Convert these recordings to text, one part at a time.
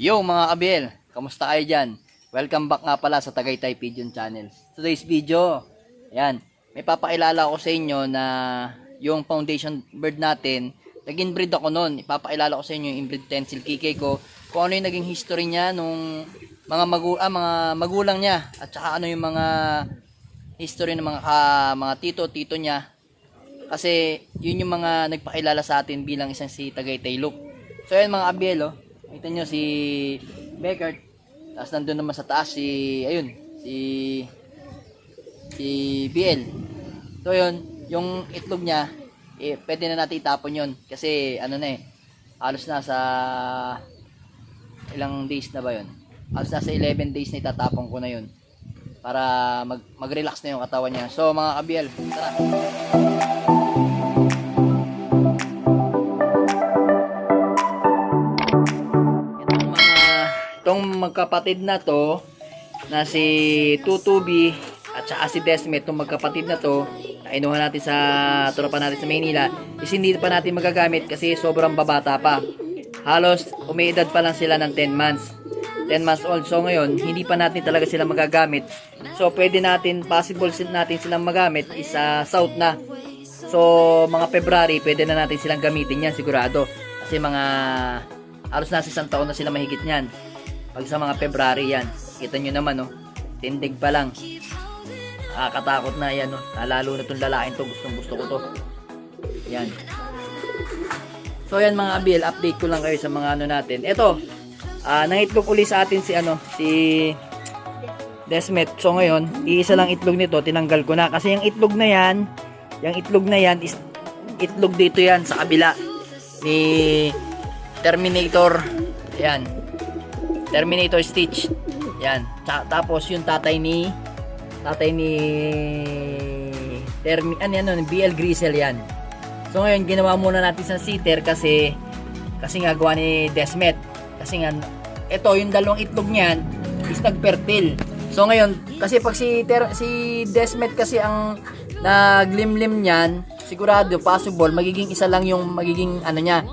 Yo mga kabil, kamusta kayo dyan? Welcome back nga pala sa Tagaytay Pigeon Channel. Today's video, ayan, may papakilala ko sa inyo na yung foundation bird natin, nag-inbreed ako noon. Ipapakilala ko sa inyo yung inbreed tencel kikay ko, kung ano yung naging history niya nung mga, magu ah, mga magulang niya, at saka ano yung mga history ng mga, ka- mga tito, tito niya. Kasi yun yung mga nagpakilala sa atin bilang isang si Tagaytay Loop. So ayan mga abiel, oh. Kita nyo si Beckert. Tapos nandun naman sa taas si, ayun, si, si BL. So yun, yung itlog niya, eh, pwede na natin itapon yun. Kasi ano na eh, halos na sa ilang days na ba yun? Halos na sa 11 days na itatapon ko na yun. Para mag, mag-relax na yung katawan niya. So mga kabiel, tara. Magkapatid na to na si Tutubi at saka si Desmet itong magkapatid na to na inuha natin sa tropa natin sa Maynila is hindi pa natin magagamit kasi sobrang babata pa. Halos umiidad pa lang sila ng 10 months. 10 months old. So ngayon hindi pa natin talaga sila magagamit. So pwede natin possible natin silang magamit is sa south na. So mga February pwede na natin silang gamitin yan sigurado. Kasi mga halos nasa isang taon na sila mahigit niyan. Pag sa mga February yan, kita nyo naman, no? Tindig pa lang. Nakakatakot na yan, no? Lalo na itong lalaking to, gustong gusto ko to. Yan. So yan mga abil, update ko lang kayo sa mga ano natin. Ito, ah nangitlog uli sa atin si ano, si Desmet. So ngayon, iisa lang itlog nito, tinanggal ko na. Kasi yung itlog na yan, yung itlog na yan is itlog dito yan sa kabila ni Terminator. Yan. Terminator Stitch. Yan. Ta- tapos yung tatay ni tatay ni Termi ano yan, ano, BL Grisel yan. So ngayon ginawa muna natin sa sitter kasi kasi nga gawa ni Desmet. Kasi nga ito yung dalawang itlog niyan is nagfertile. So ngayon kasi pag si Ter- si Desmet kasi ang naglimlim niyan, sigurado possible magiging isa lang yung magiging ano niya,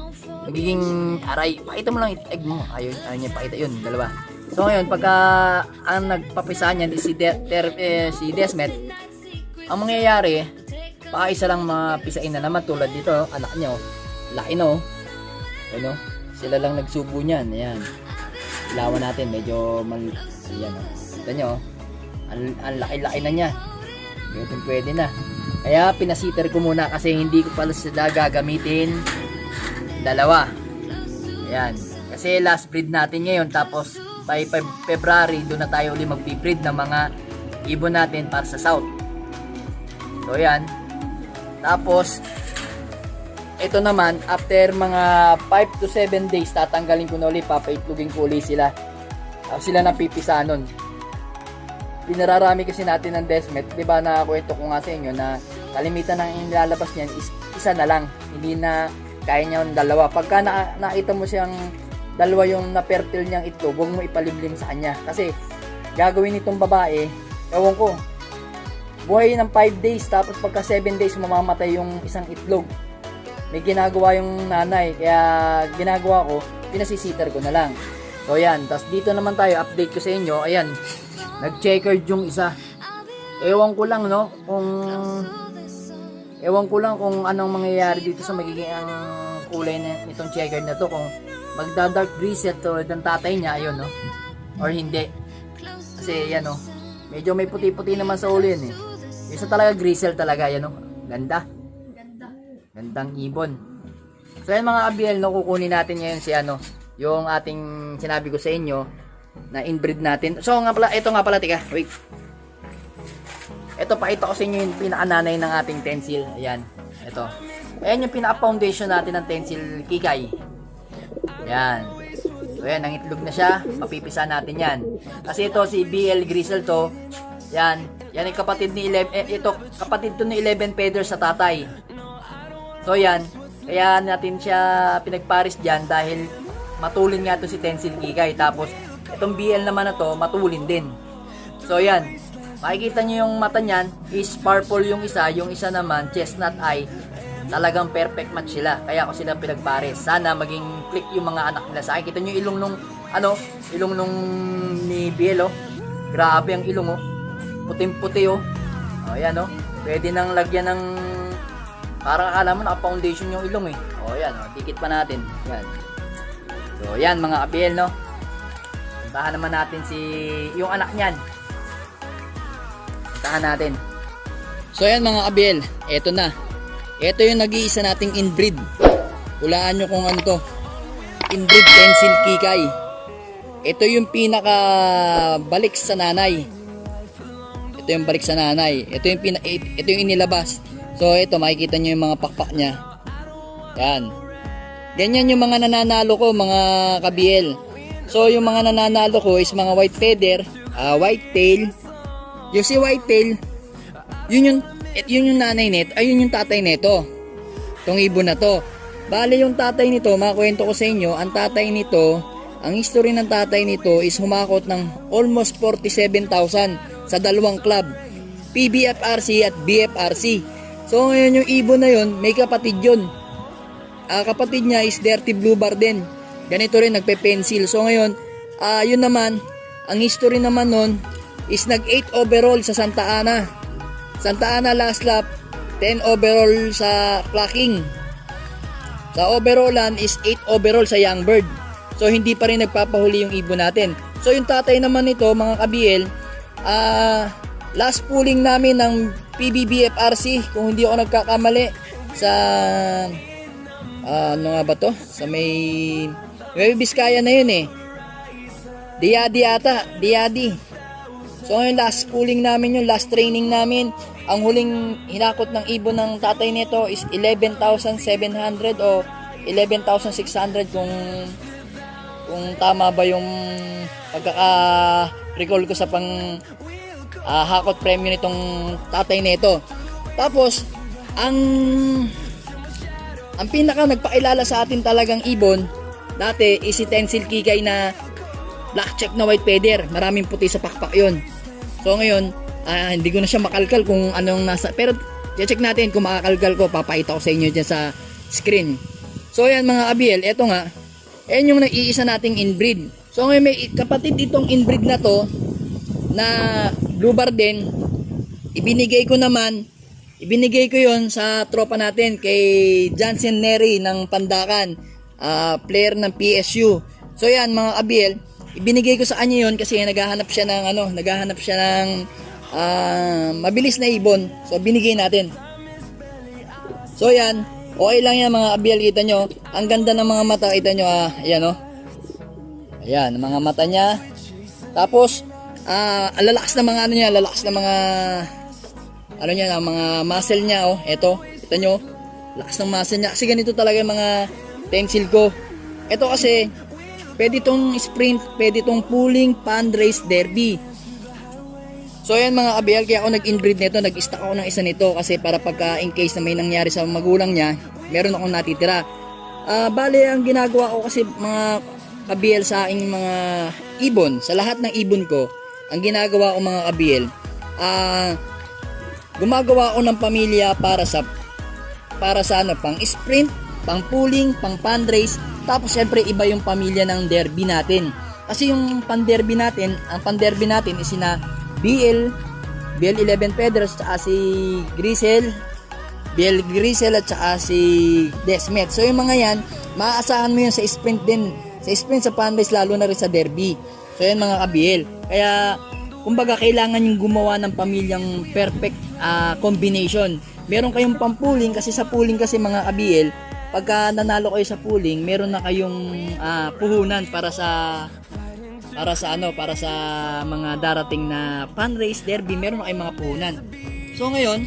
magiging aray. Pakita mo lang it egg mo. Ayun, ayun niya pakita yun, dalawa. So ngayon pagka ang nagpapisa niyan is si De- Ter- eh, si Desmet, ang mangyayari, baka isa lang mapisain na naman tulad dito, anak niya, oh. laki na oh. Ano? Sila lang nagsubo niyan, ayan. Ilawan natin, medyo mal... Ayan oh. Kita nyo, oh. Ang, ang laki-laki na niya. Pwede, pwede na. Kaya pinasiter ko muna kasi hindi ko pala sila gagamitin dalawa. Ayan. Kasi last breed natin ngayon tapos by Feb- February doon na tayo uli magpi-breed ng mga ibon natin para sa south. So yan. Tapos ito naman after mga 5 to 7 days tatanggalin ko na ulit papaitlugin ko ulit sila. Tapos sila napipisa nun. Pinararami kasi natin ng Desmet, 'di ba? Nakakwento ko nga sa inyo na kalimitan ng nilalabas niyan is isa na lang. Hindi na kaya niya yung dalawa. Pagka na, nakita mo siyang dalawa yung na-fertile niyang itlog, huwag mo ipalimlim sa kanya. Kasi gagawin nitong babae, ewan ko, buhay ng 5 days tapos pagka 7 days mamamatay yung isang itlog. May ginagawa yung nanay, kaya ginagawa ko, pinasisiter ko na lang. So yan, tapos dito naman tayo, update ko sa inyo, ayan, nag-checkered yung isa. Ewan ko lang no, kung ewan ko lang kung anong mangyayari dito sa magiging ang kulay na nitong checkered na to, kung magda-dark grisette to ng tatay niya, ayun no, or hindi. Kasi yan no, medyo may puti-puti naman sa ulo yan eh. Isa talaga grisel talaga yan no, ganda. Gandang ibon. So yan mga abiel, no, kukunin natin ngayon si ano, yung ating sinabi ko sa inyo na inbreed natin. So nga pala, ito nga pala, tika, wait. Ito, pakita ko sa inyo yung pinakananay ng ating tensil. Ayan, ito. Ayan yung pinaka-foundation natin ng tensil kikay. Ayan. So yan, ang itlog na siya. Mapipisa natin yan. Kasi ito, si BL Grisel to. Yan. Yan yung kapatid ni 11, eh, ito, kapatid to ni 11 feathers sa tatay. So yan, kaya natin siya pinagparis dyan dahil matulin nga to si Tensil Kikay. Tapos, itong BL naman na to, matulin din. So yan, makikita nyo yung mata niyan is purple yung isa, yung isa naman chestnut eye. Talagang perfect match sila. Kaya ako sila pinagpares. Sana maging click yung mga anak nila sa akin. Kita nyo ilong nung ano, ilong nung ni Biel, oh. Grabe ang ilong, oh. Puting-puti, oh. Oh, yan, oh. Pwede nang lagyan ng parang akala mo naka-foundation yung ilong, eh. Oh, yan, oh. Dikit pa natin. Yan. So, yan mga kabiel, no? Puntahan naman natin si yung anak niyan. Puntahan natin. So, yan mga kabiel. Eto na. Ito yung nag-iisa nating inbreed. Hulaan nyo kung ano to. Inbreed pencil kikay. Ito yung pinaka balik sa nanay. Ito yung balik sa nanay. Ito yung pina, ito yung inilabas. So ito makikita nyo yung mga pakpak niya. Yan. Ganyan yung mga nananalo ko, mga kabiel. So yung mga nananalo ko is mga white feather, ah, white tail. Yung si white tail, yun yung yun yung nanay net, ay yun yung tatay nito. Tong ibon na to. Bale yung tatay nito, makwento ko sa inyo, ang tatay nito, ang history ng tatay nito is humakot ng almost 47,000 sa dalawang club. PBFRC at BFRC. So ngayon yung ibon na yun, may kapatid yun. Ah, kapatid niya is Dirty Blue Bar din. Ganito rin, nagpe-pencil. So ngayon, ah yun naman, ang history naman nun is nag 8 overall sa Santa Ana. Santa Ana last lap, 10 overall sa clocking. Sa overallan is 8 overall sa Young Bird. So hindi pa rin nagpapahuli yung ibon natin. So yung tatay naman nito mga kabiel, ah last pooling namin ng PBBFRC kung hindi ako nagkakamali sa ah, ano nga ba to? Sa may Nueva Vizcaya na yun eh. Diadi ata, Diadi. So ngayon last pooling namin yung last training namin. Ang huling hinakot ng ibon ng tatay nito is 11,700 o 11,600 kung kung tama ba yung pagkaka-recall ko sa pang ah, hakot premyo nitong tatay nito. Tapos ang ang pinaka nagpakilala sa atin talagang ibon dati is si Tencil Kikay na black check na white feather. Maraming puti sa pakpak yon. So ngayon, ah, hindi ko na siya makalkal kung anong nasa... Pero check natin kung makakalkal ko. Papakita ko sa inyo dyan sa screen. So yan mga abiel, eto nga. Yan yung naiisa nating inbreed. So ngayon may kapatid itong inbreed na to na blue bar din. Ibinigay ko naman Ibinigay ko yon sa tropa natin kay Jansen Neri ng Pandakan, ah, player ng PSU. So yan mga kabiel, ibinigay ko sa kanya yon kasi naghahanap siya ng ano, naghahanap siya ng ah, mabilis na ibon. So binigay natin. So yan, okay lang yan mga kabiel, kita nyo. Ang ganda ng mga mata, kita nyo ah, ayan oh. Ayan, mga mata niya. Tapos, ah, lalakas na mga ano niya, lalakas na mga ano niya, ang mga muscle niya, oh, eto, kita nyo, lakas ng muscle niya. Kasi ganito talaga yung mga pencil ko. Ito kasi, pwede tong sprint, pwede tong pulling, pan race, derby. So ayan mga kabiyal, kaya ako nag-inbreed nito, nag-stock ako ng isa nito kasi para pagka in case na may nangyari sa magulang niya, meron akong natitira. Ah, bale, ang ginagawa ko kasi mga kabiyal sa aking mga ibon, sa lahat ng ibon ko, ang ginagawa ko mga kabiyal, ah, gumagawa ako ng pamilya para sa para sa ano, pang sprint, pang pulling, pang pan race, tapos syempre iba yung pamilya ng derby natin. Kasi yung pan derby natin, ang pan derby natin is sina BL, BL11 Pedros, at si Grisel, BL Grisel at saka si Desmet. So yung mga yan, maaasahan mo yun sa sprint din. Sa sprint, sa pan race, lalo na rin sa derby. So yan mga kabiel. Kaya, kumbaga kailangan yung gumawa ng pamilyang perfect ah, combination. Meron kayong pampuling kasi sa pooling kasi mga kabiel, pagka nanalo kayo sa pooling, meron na kayong ah, puhunan para sa para sa ano, para sa mga darating na fan race derby, meron na kayong mga puhunan. So ngayon,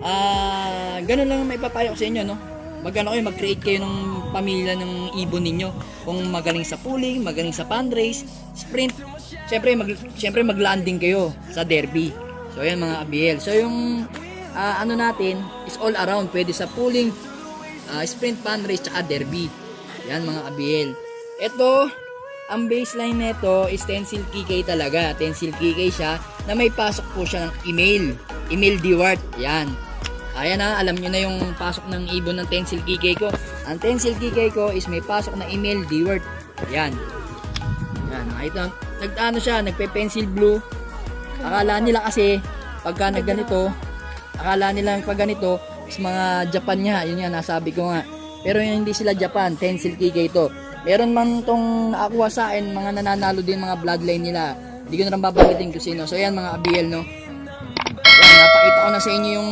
ah ganun lang may papayo sa inyo, no? Magano kayo, mag-create kayo ng pamilya ng ibon ninyo. Kung magaling sa pooling, magaling sa fan race, sprint, syempre mag syempre mag-landing kayo sa derby. So ayan mga ABL. So yung ah, ano natin is all around, pwede sa pooling, ah, sprint, fan race, tsaka derby. Yan mga ABL. Ito, ang baseline nito is Tencil KK talaga. Tencil KK siya na may pasok po siya ng email. Email Dewart. Yan. Ayan na, alam nyo na yung pasok ng ibon ng Tencil KK ko. Ang Tencil KK ko is may pasok na email Dewart. Yan. Yan, ito, nag ano siya, nagpe-pencil blue. Akala nila kasi pagka nagganito, akala nila pag ganito is mga Japan nga, yun nga nasabi ko nga. Pero yun, hindi sila Japan, Tencel Kike ito. Meron man tong nakakuha sa akin, mga nananalo din mga bloodline nila. Hindi ko na lang babanggitin kung sino. So yan mga abiel no. Yan, napakita ko na sa inyo yung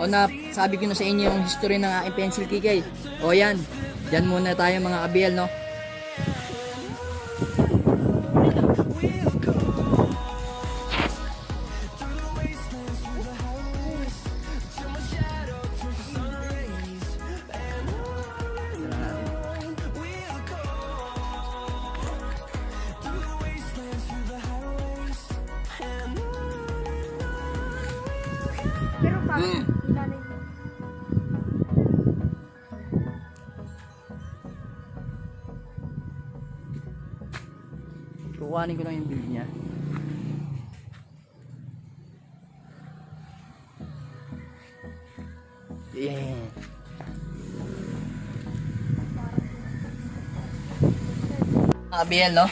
o na sabi ko na sa inyo yung history ng aking pencil kikay. O yan, dyan muna tayo mga abiel no. Parang Mm. nanay mo. Kukuhanin ko lang yung bill niya. Yeah. Mga BL, no?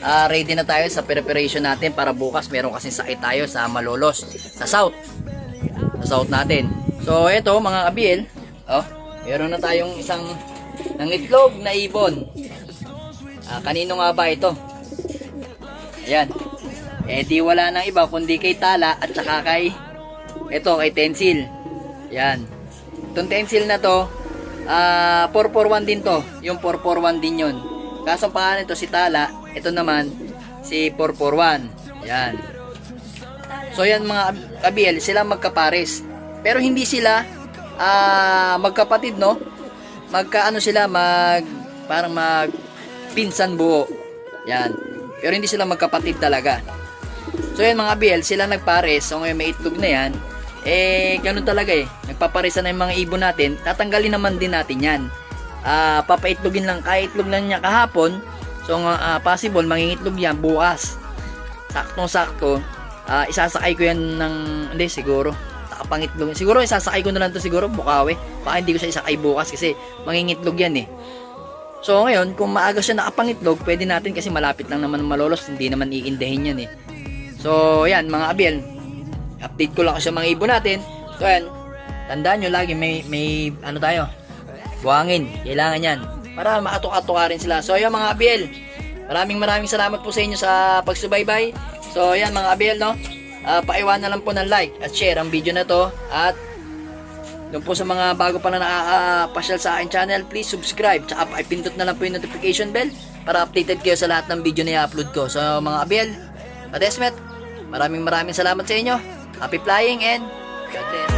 Ah, ready na tayo sa preparation natin para bukas meron kasi sakit tayo sa Malolos, sa South. Sa South natin. So, ito mga kabil, oh, meron na tayong isang nangitlog na ibon. Ah, kanino nga ba ito? Ayan. Eh di wala nang iba kundi kay Tala at saka kay ito kay Tensil. Yan. Itong Tensil na to, ah 441 din to. Yung 441 din yun. Kaso pangalan nito si Tala, ito naman si 441. Yan. So yan mga kabiel, sila magkapares. Pero hindi sila ah magkapatid no? Magka ano sila mag parang mag pinsan buo. Yan. Pero hindi sila magkapatid talaga. So yan mga BL, sila nagpares. So ngayon may itlog na yan. Eh, ganun talaga eh. Nagpaparesa na yung mga ibon natin. Tatanggalin naman din natin yan. Ah, papaitlogin lang. Kaya itlog lang niya kahapon. So ah, possible, mangingitlog yan bukas. Saktong-sakto. Ah, isasakay ko yan ng, hindi siguro. Nakapangitlog. Siguro isasakay ko na lang to siguro, bukawi. Baka hindi ko siya isakay bukas kasi mangingitlog yan eh. So ngayon, kung maaga siya nakapangitlog, pwede natin kasi malapit lang naman malolos, hindi naman iindahin yan eh. So yan mga abiel, update ko lang kasi mga ibon natin. So yan, tandaan nyo lagi may, may ano tayo, buhangin, kailangan yan. Para makatuka-tuka rin sila. So yan mga abiel, maraming maraming salamat po sa inyo sa pagsubaybay. So yan mga abiel no, Ah, paiwan na lang po ng like at share ang video na to at doon po sa mga bago pa na nakakapasyal sa akin channel, please subscribe. Tsaka ipindot na lang po yung notification bell para updated kayo sa lahat ng video na i-upload ko. So mga Abiel, at Esmet, maraming maraming salamat sa inyo. Happy flying and God bless.